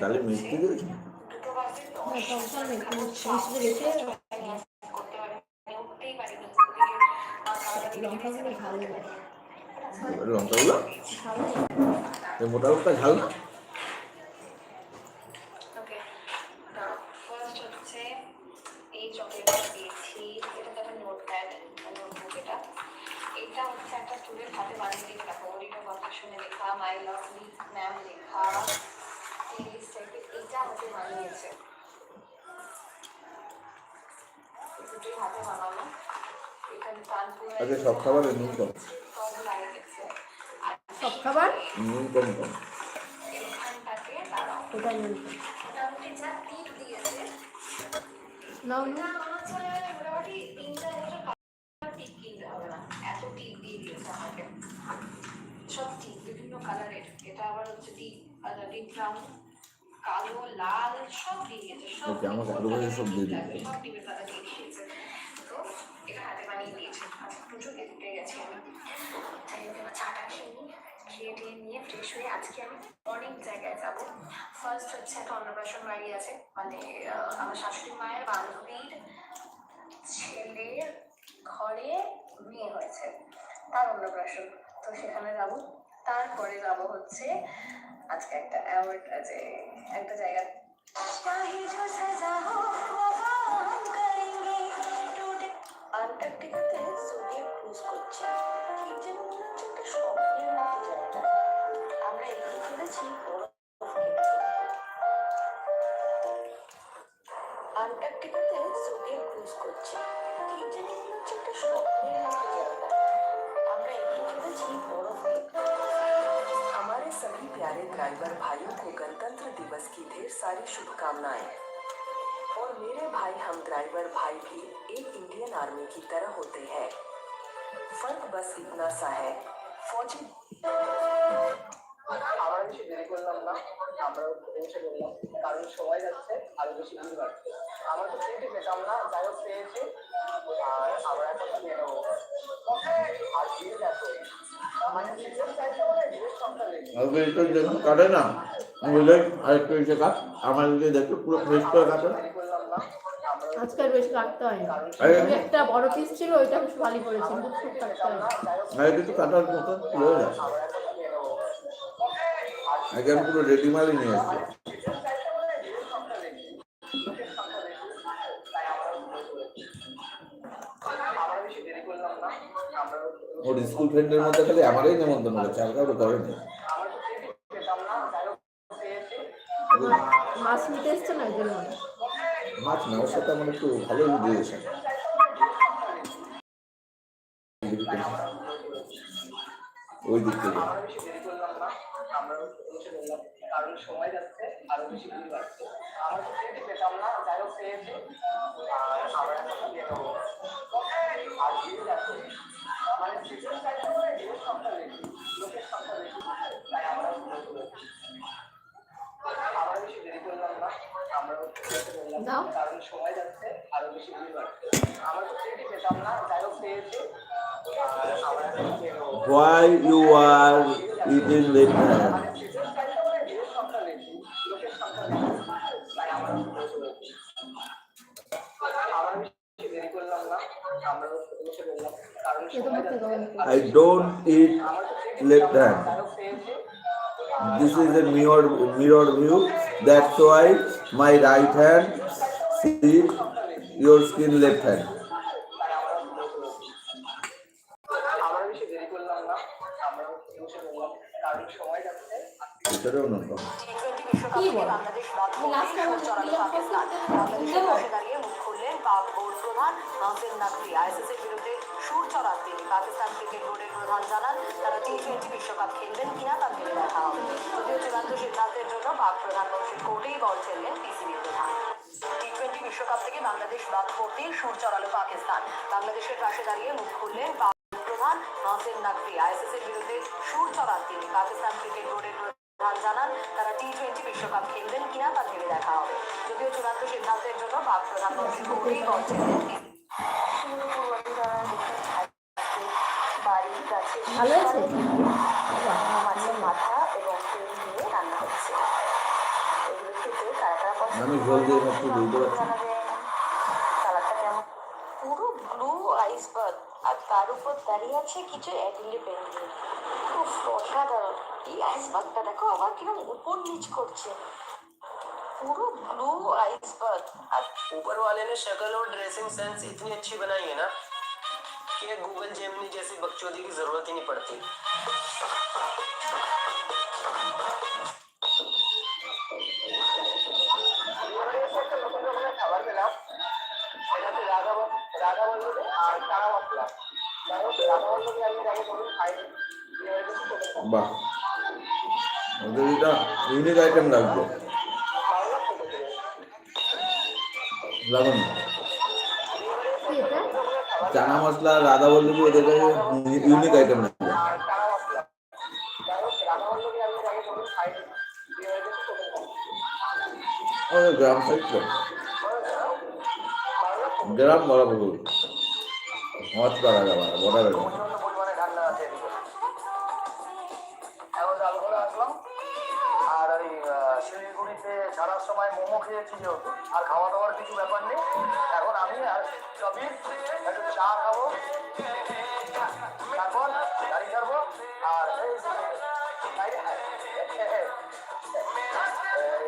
ডালে মিষ্টি দিয়েছ লঙ্কাগুলো বাজে দশ না টকটা নেই মিষ্টি গেছে করতে পারি উঠতেই পারিনি লঙ্কাগুলো ভালো লাগে এবার লঙ্কাগুলো ভালো এই মোটা মোটা ঝাল না ওকে ফার্স্ট হচ্ছে এই চকলেটটা দিয়েছি এটা তো একটা নোটপ্যাড নোটবুক এটা এটা হচ্ছে একটা স্টুডেন্ট হাতে বানিয়ে দিয়ে রাখা ওরিটা কথা শুনে লেখা মাই লাভলি ম্যাম লেখা এই টাইপের এইটা হাতে বানিয়েছে দুটোই হাতে বানানো এখানে কানপুর আচ্ছা সব খাবারের নুন কম সব লাগিয়ে গেছে আর সব খাবার নুন কম কম এখানটাতে দাঁড়াও ওটা নিয়ে মোটামুটি যা টিপ দিয়েছে নাও না না আমার হচ্ছে মোটামুটি তিন চার বছর কালার টিপ কিনতে হবে না এত টিপ দিয়ে দিয়েছে আমাকে সব টিপ বিভিন্ন কালারের এটা আবার হচ্ছে ডিপ ব্রাউন কালো লাল সব দিয়ে দিয়েছে সব আমাকে সব দিয়ে। সব কালার দিয়েছে তো এটা হাতে বানিয়ে দিয়েছে। আজকে প্রচুর গেছি আমি তাই আমি এবার চাটা খেয়ে নিই খেয়ে টেয়ে নিয়ে ফ্রেশ হয়ে আজকে আমি অনেক জায়গায় যাব। ফার্স্ট হচ্ছে একটা অন্নপ্রাশন বাড়ি আছে। মানে আমার শাশুড়ি মায়ের বান্ধবীর ছেলের ঘরে মেয়ে হয়েছে। তার অন্নপ্রাশন। তো সেখানে যাব। তারপরে যাব হচ্ছে আজকে একটা অ্যাওয়ার্ড আছে একটা জায়গা। इंडियन आर्मी की तरह होते हैं फर्क बस इतना सा है फौजी আমরা বেশি দেরি করলাম না আমরা পৌঁছে বললাম কারণ সময় যাচ্ছে আরো বেশি ভিড় বাড়ছে আমরা তো সিটি পেতাম না যাই হোক পেয়েছি আর আমরা এখন নিয়ে নেবো আর ভিড় দেখো মানে সিজন চাইতে মানে ভিড়ের সংখ্যা বেশি আর একটু যখন কাটে না বললে আরেকটু এসে কাট আমার যদি দেখো পুরো ফ্রেশ করে কাটে দেরি করলাম না আমরা আজকে বেশি কাটতে হয় না। একটা বড় পিস ছিল ওইটা বেশ ভালো করেছে খুব খুব কাটতে হয়। কাটার মতো আগে আমি পুরো রেডি মালই নিয়ে ওর স্কুল ফ্রেন্ডের মধ্যে খালি আমারই নেমন্তন্ন করেছে আর কারও করেনি মাছ নিতে এসছে না ওই জন্য? মাছ না, ওর সাথে আমার একটু ভালোই রিলেশন ওই দিক থেকে। কারণ সময় যাচ্ছে আরও বেশি ভিড় বাড়ছে আমরা পেতাম না, যাই হোক, পেয়েছি। আর আমরা দাও। কারণ সময় যাচ্ছে আরো বেশি ভিড় বাড়ছে আমরা তো সিটি পেতাম না যাই হোক পেয়েছি আর আমরা এখন নিয়ে নেবো why you are eating late night মানে সিজন চাইতে মানে ভিড়ের সংখ্যা বেশি লোকের সংখ্যা বেশি তাই আমরা আমরা বেশি দেরি করলাম না আমরা বসে বললাম কারণ এ তো সময় করতে যাচ্ছে দেবো I don't eat আমরা তো This is a mirror mirror view. That's why my right hand sees your skin left hand. এটারও নম্বর কি বল লাস্ট টাইম দাঁড়িয়ে মুখ খুললেন বাবুর সুর চড়ান তিনি। পাকিস্তান ক্রিকেট বোর্ডের প্রধান জানান, তারা টি টোয়েন্টি বিশ্বকাপ খেলবেন কিনা তা ভেবে দেখা হবে। যদিও চূড়ান্ত সিদ্ধান্তের জন্য পাক প্রধানমন্ত্রীর কোর্টেই বল ফেললেন পিসিবি প্রধান। টি টোয়েন্টি বিশ্বকাপ থেকে বাংলাদেশ বাদ পড়তেই সুর চড়ালো পাকিস্তান। বাংলাদেশের পাশে দাঁড়িয়ে মুখ খুললেন প্রধান নাসির নাকভি। আইসিসির বিরুদ্ধে সুর চড়ান তিনি। পাকিস্তান ক্রিকেট বোর্ডের প্রধান জানান, তারা টি টোয়েন্টি বিশ্বকাপ খেলবেন কিনা তা ভেবে দেখা হবে। যদিও চূড়ান্ত সিদ্ধান্তের জন্য পাক প্রধানমন্ত্রী কোর্টেই বল ফেললেন বাড়ির কাছে ভালো আছে মাছের মাথা এবং তেল দিয়ে রান্না হচ্ছে এগুলো আমি ঝোল দিয়ে একটু বুঝতে পারছি কালারটা কেমন পুরো ব্লু আইসবার্গ আর তার উপর দাঁড়িয়ে আছে কিছু অ্যাডিলি পেন্টিং খুব অসাধারণ এই আইসবার্গটা দেখো আবার কিরকম উপর নিচ করছে পুরো ব্লू आइसबर्ग আর ऊपर वाले ने शक्ल और ड्रेसिंग सेंस इतनी अच्छी बनाई है ना कि गूगल जेमिनी जैसी बकचोदी की जरूरत ही नहीं पड़ती এবারে এসে একটা নতুন রকমের খাবার পেলাম সেটা হচ্ছে রাধা রাধা বল্লভী আর চানা মশলা যাই হোক রাধা বল্লভী আমি আগে কোনোদিন খাইনি এবারে কিছু করে খাবো। বাহ ওদের এটা ইউনিক আইটেম লাগবে ভালো লাগছে তো খেতে। লাগুন কি এটা চানা মশলা, রাধা বল্লভী ওদের কাছে ইউনিক আইটেম। ওদের গ্রাম সাইড গ্রাম ভুল মজ করা যাবে না বর্ডার আর ওই শিলিগুড়িতে ছাড়ার সময় মোমো খেয়েছি আর খাওয়া দাওয়ার কিছু ব্যাপার নেই। এখন আমি আর চা খাব। তারপর গাড়ি ছাড়বো। আর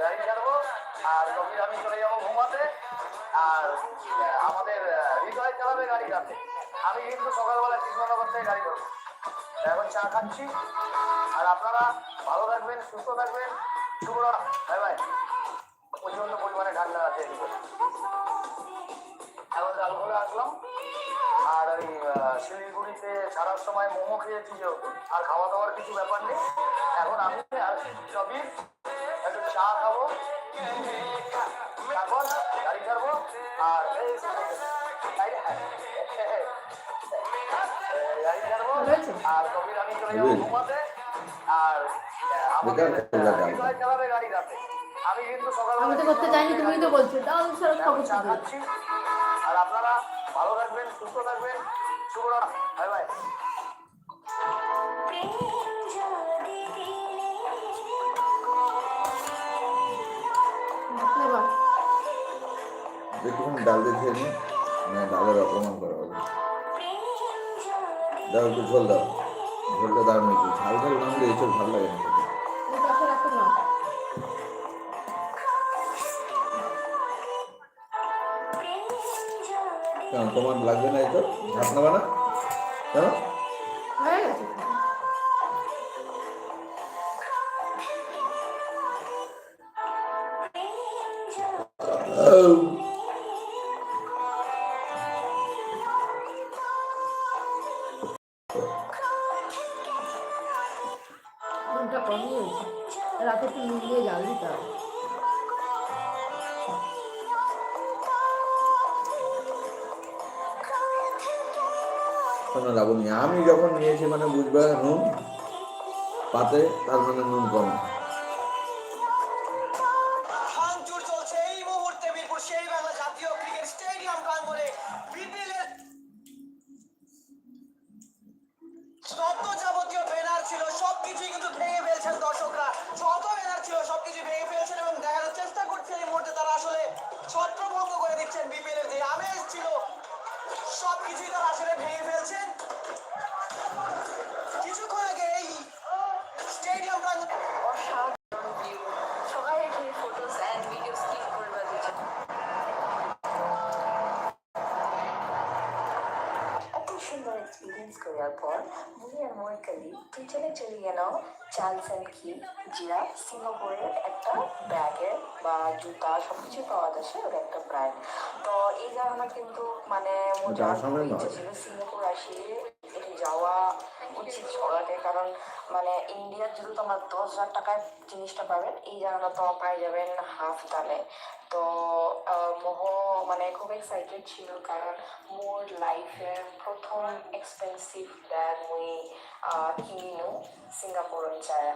গাড়ি ছাড়বো। আর রবি আমি চলে যাব ঘুমাতে। আর আমাদের হৃদয় চালাবে গাড়ি রাতে আমি কিন্তু সকালবেলা কৃষ্ণনগর থেকে গাড়ি করব এখন চা খাচ্ছি। আর আপনারা ভালো থাকবেন, সুস্থ থাকবেন। Shubhra bye bye. প্রচণ্ড পরিমাণে ঠান্ডা আছে মোমো আর খাওয়া দাওয়ার কিছু ব্যাপার নেই। এখন আমি আর সবই একটু চা খাব। তারপর গাড়ি ছাড়বো। আর এই গাড়ি গাড়ি ছাড়বো? আর কবির আমি চলে যাব? ঘুমাতে। আর আমাদের চালাবে গাড়ি রাতে। আমি কিন্তু সকালবেলা আমি তো করতে চাইনি তুমি তো বলছো। এখন খবর চা খাচ্ছি। আর আপনারা ভালো থাকবেন সুস্থ থাকবেন। শুভরা বাই। দেখুন, ডাল দিয়ে খেয়ে নিন। না ডালের অপমান করা ভালো লাগে না তোমার লাগবে না এইসব ভাত নেবা না? কেন? শোনো লাবণী আমি যখন নিয়েছি মানে বুঝবে নুন, পাতে তার মানে নুন কম। ছত্রভঙ্গ করে দিচ্ছেন বিপিএল এর যে আমেজ ছিল, সবকিছুই তারা আসলে ভেঙে ফেলছেন। চলে চাল কি জিরা সিঙ্গাপুরের একটা ব্যাগের বা জুতা সব কিছু পাওয়া যাচ্ছে ওর একটা ব্র্যান্ড তো এই জায়গাটা কিন্তু মানে। ইচ্ছে ছিল সিঙ্গাপুর আসিয়ে উচিত সবাইকে কারণ মানে ইন্ডিয়ার যদি তোমার দশ হাজার টাকায় জিনিসটা পাবেন, এই জায়গাটা তো পাই যাবেন হাফ দামে। তো মোহ মানে খুব এক্সাইটেড ছিল, কারণ মোর লাইফের প্রথম এক্সপেন্সিভ ব্যাগ মুই কিনিনু সিঙ্গাপুরের যায়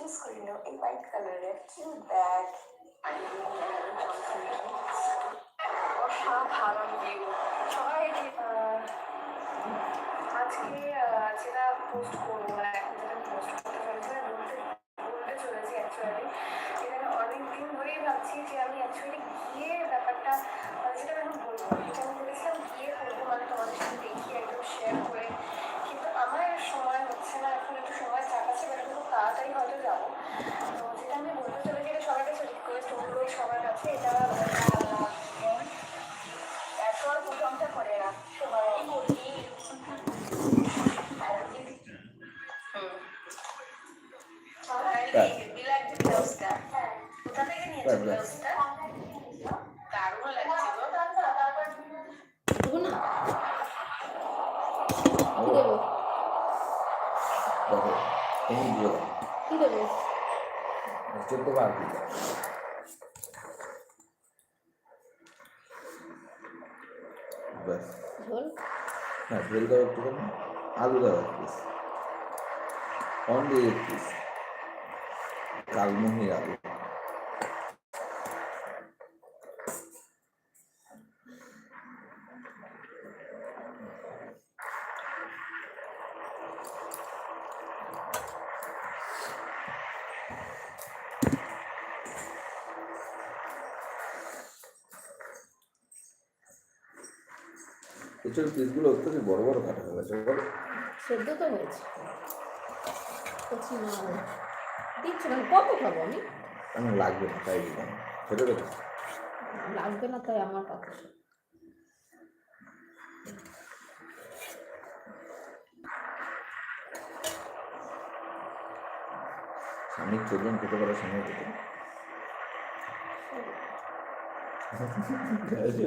চুজ করে নাও এই হোয়াইট কালারের কিউট ব্যাগ অসাধারণ ভিউ সবাই আজকে যেটা পোস্ট করব চোদ্দ বার ব্যাস। হ্যাঁ ঝোল দাও একটুখানি আলু দাও এক পিস অনলি এক পিস কালমুহি আলু। এছাড়া পিসগুলো অত্যন্ত বড় বড় কাটা হয়ে গেছে। বলো সেদ্ধ তো হয়েছে। দিচ্ছ না কত খাব আমি? আমার লাগবে না তাই দিলাম। লাগবে না তাই আমার কথা স্বামী খেতে পারে সময় খেতে ডিভাইসে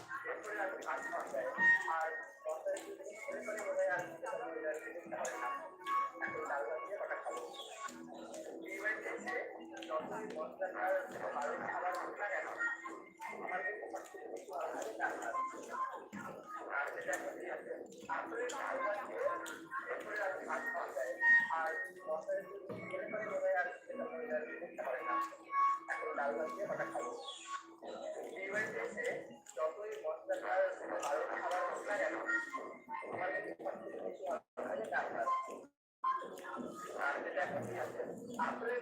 আর ডাল দিয়ে কটা খাব ডিভাইসে যতই মশলাটা হোক না কেন আমার কিন্তু যতই ভালো খাবার হোক না কেন বেশি আর যেটা আছে আসলে করে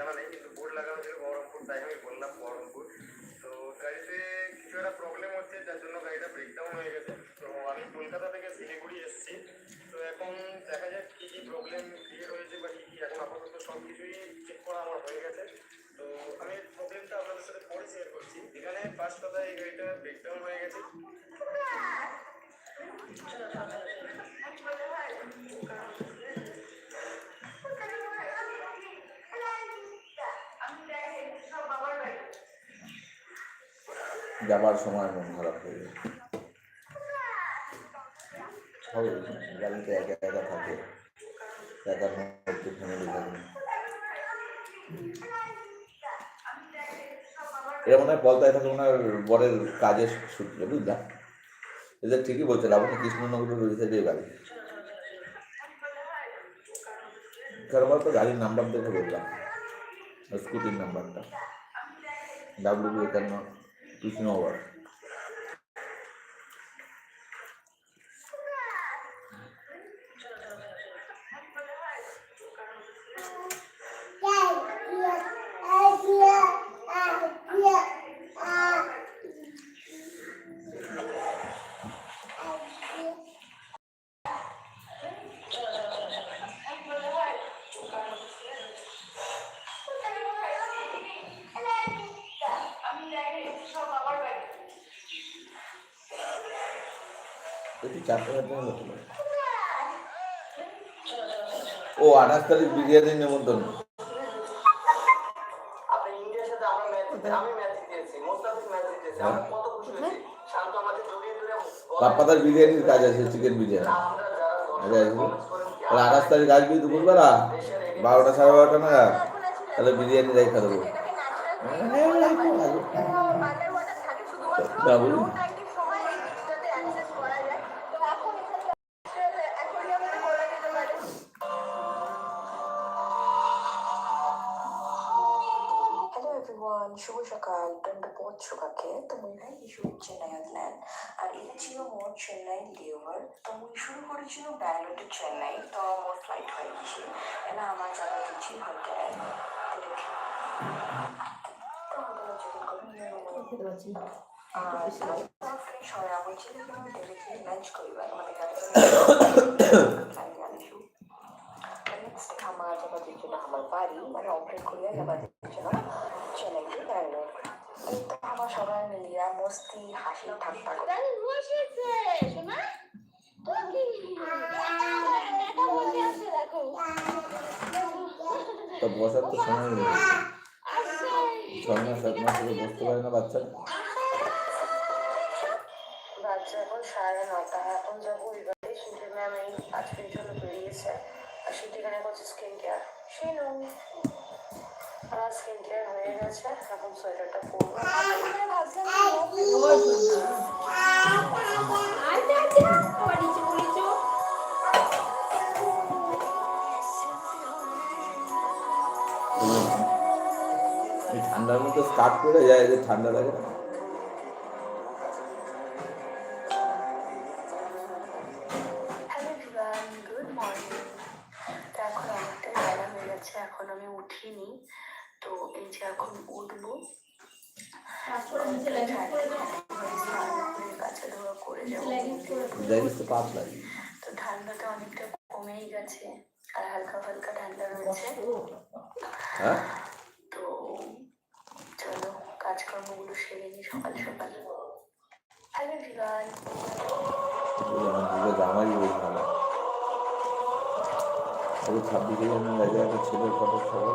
করে তো এখন দেখা যাক কী কী প্রবলেম ক্রিয়েট হয়েছে বা কী কী এখন আপাতত সব কিছুই চেক করা আমার হয়ে গেছে। তো আমি প্রবলেমটা আপনাদের সাথে পরে শেয়ার করছি। এখানে ফার্স্ট কথা এই গাড়িটা ব্রেকডাউন হয়ে গেছে। যাবার সময় মন খারাপ হয়ে যায়। হবে গাড়িতে একা একা থাকে। একার মধ্যে ফ্যামিলি থাকে এরা মনে হয় পলতায় থাকে ওনার বরের কাজের সূত্রে, বুঝলা? এদের ঠিকই বলছে লাবণী কৃষ্ণনগরের ওই সাইডে গাড়ি কারণ বলতো গাড়ির নাম্বার দেখে বললাম স্কুটির নাম্বারটা ডাব্লিউ একান্ন কৃষ্ণনগর। হয়েছি। শান্ত আমাকে জড়িয়ে ধরে পাপ্পাদার বিরিয়ানির কাজ আছে চিকেন বিরিয়ানি। তাহলে আঠাশ তারিখ আসবি দুপুরবেলা? বারোটা সাড়ে বারোটা নাগাদ? তাহলে বিরিয়ানি রেখে দেবো। না। সকালকে তো ইস্যু আর এটা ছিল মোর চেন্নাই লেওয়ার। তো মুই শুরু করেছিল ব্যাঙ্গালোর টু চেন্নাই, তো মোর ফ্লাইট হয়ে গেছে। এনা আমার যাওয়া দিচ্ছি হোটেল তো হোটেলে চেক ইন করে নিয়ে নেব। খেতে পারছি না আর ফ্রেশ হয়ে আমি ছিল হোটেলে গিয়ে লাঞ্চ করিবার আমাদের গাড়ি আনিছু নেক্সট আমার বাড়ি মানে অপারেট করিয়া যাবা দিচ্ছিল চেন্নাই টু ব্যাঙ্গালোর আমার সবাই মিলিয়া মস্তি হাসি ঠাট্টা করে। বসেছে শোনা তো বসার তো সময় নেই। ছয় মাস সাত মাস ধরে বসতে পারে না বাচ্চারা। বাচ্চা এখন সাড়ে নটা এখন যাব ওই বাড়ি শিল্পী ম্যাম এই আজকের জন্য বেরিয়েছে। আর এখানে করছে স্কিন কেয়ার সেই নো আমার স্কিন কেয়ার হয়ে গেছে। এখন সোয়েটারটা পরবো আচ্ছা আচ্ছা আবার নিচে বলেছ এই ঠান্ডার মতো স্টার্ট পরে যায় যে ঠান্ডা লাগে। না তো ঠান্ডাটা অনেকটা কমেই গেছে আর হালকা হালকা ঠান্ডা রয়েছে। হ্যাঁ? তো চলো কাজকর্মগুলো সেরে নিই সকাল সকাল। হ্যালো আমার জামাই ওই ছাব্বিশে জানুয়ারি একটা ছেলের ফটো সবাই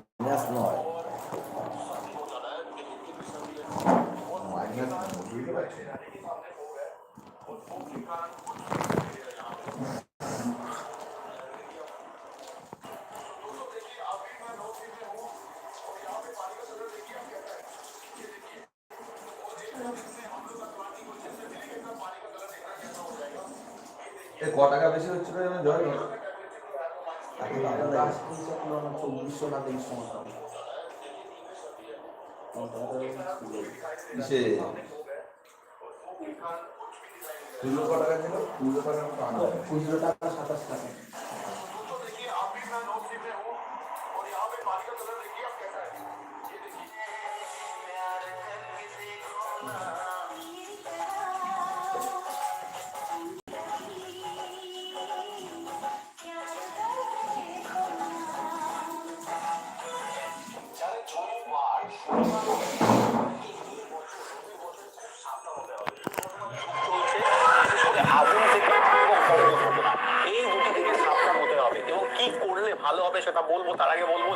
এ ক টাকা বেশি হচ্ছিল যেন? জয় চব্বিশশো না তেইশশো মতো কিসে? খুচরো ক টাকা ছিল? খুচরো টাকা মতো খুচরো টাকা সাতাশ টাকা। ভালো হবে সেটা বলব তার আগে বলব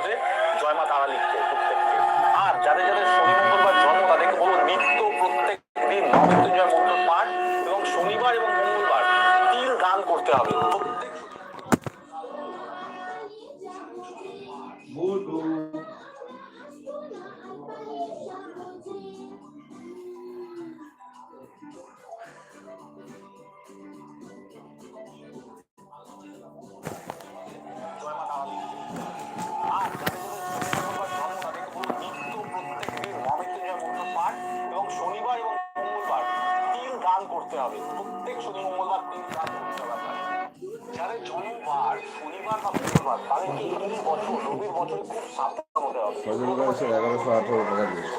সেটা এগারোশো তার টাকা দিয়েছে।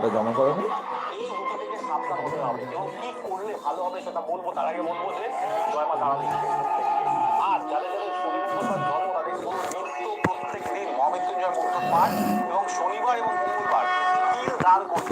যে জমা করে না। প্রত্যেক দিন এবং শনিবার এবং মঙ্গলবার তিল দান করতে